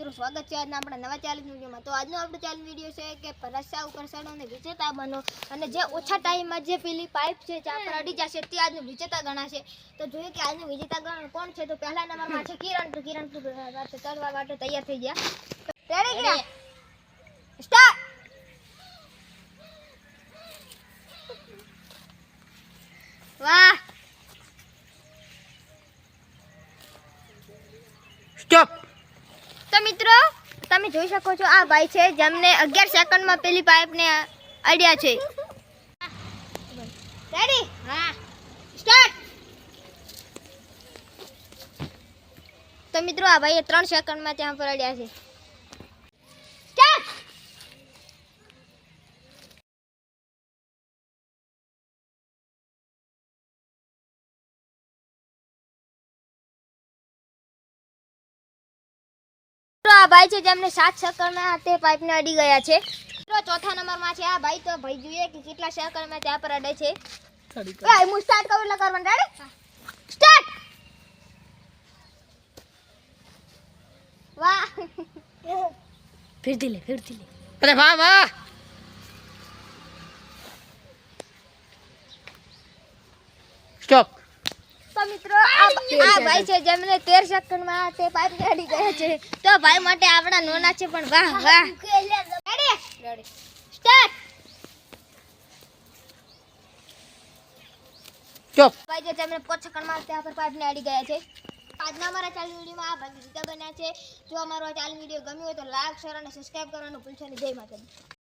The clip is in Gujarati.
મિત્રો સ્વાગત છે આજના આપણા નવા ચાલીસ વિડીયોમાં. તો આજનો આપણો ચાલીસ વીડિયો છે કે રસ્તા ઉપર ચડો અને વિજેતા બનો. અને જે ઓછા ટાઈમમાં જે પેલી પાઇપ છે જ્યાં પર અડી જશે તે આજનું વિજેતા ગણાશે. તો જોઈએ કે આજનું વિજેતા ગણ કોણ છે? તો પહેલા નંબરમાં છે કિરણ. તો કિરણ ચડવા માટે તૈયાર થઈ ગયા. રેડી ગયા સ્ટાર્ટ વાહ! સ્ટોપ મિત્રો, તમે જોઈ શકો છો, આ ભાઈ છે જેમને અગિયાર સેકન્ડમાં પેલી પાઇપને અડ્યા છે. તો મિત્રો, આ ભાઈએ ત્રણ સેકન્ડમાં ત્યાં પર અડ્યા છે. આ ભાઈ છે જેમને સાત સેકન્ડમાં તે પાઇપને અડી ગયા છે. મિત્રો ચોથા નંબરમાં છે આ ભાઈ તો ભાઈ જોઈએ કે કેટલા સેકન્ડમાં ત્યાં પર અડે છે. ભાઈ હું સ્ટાર્ટ કરું એટલે કરવાનું રેડી સ્ટાર્ટ વાહ. ફિરથી લે ફિરથી લે. અરે વાહ વાહ સ્ટોપ તો મિત્રો આ ભાઈ છે જેમને તેર સેકન્ડમાં તે પાઇપ કાઢી ગયા છે. તો ભાઈ માટે આપણા નોના છે પણ વાહ વાહ. રેડી સ્ટાર્ટ ચોપ ભાઈ જે તેમને પાંચ સેકન્ડમાં તે પર પાઇપને અડી ગયા છે. આજના અમારા ચાલુ વિડીયોમાં આ ભાઈ રીતે બન્યા છે. જો અમારો આ ચાલુ વીડિયો ગમ્યો હોય તો લાઈક શેર અને સબસ્ક્રાઇબ કરવાનું ભૂલશો નહીં. જય માતાજી.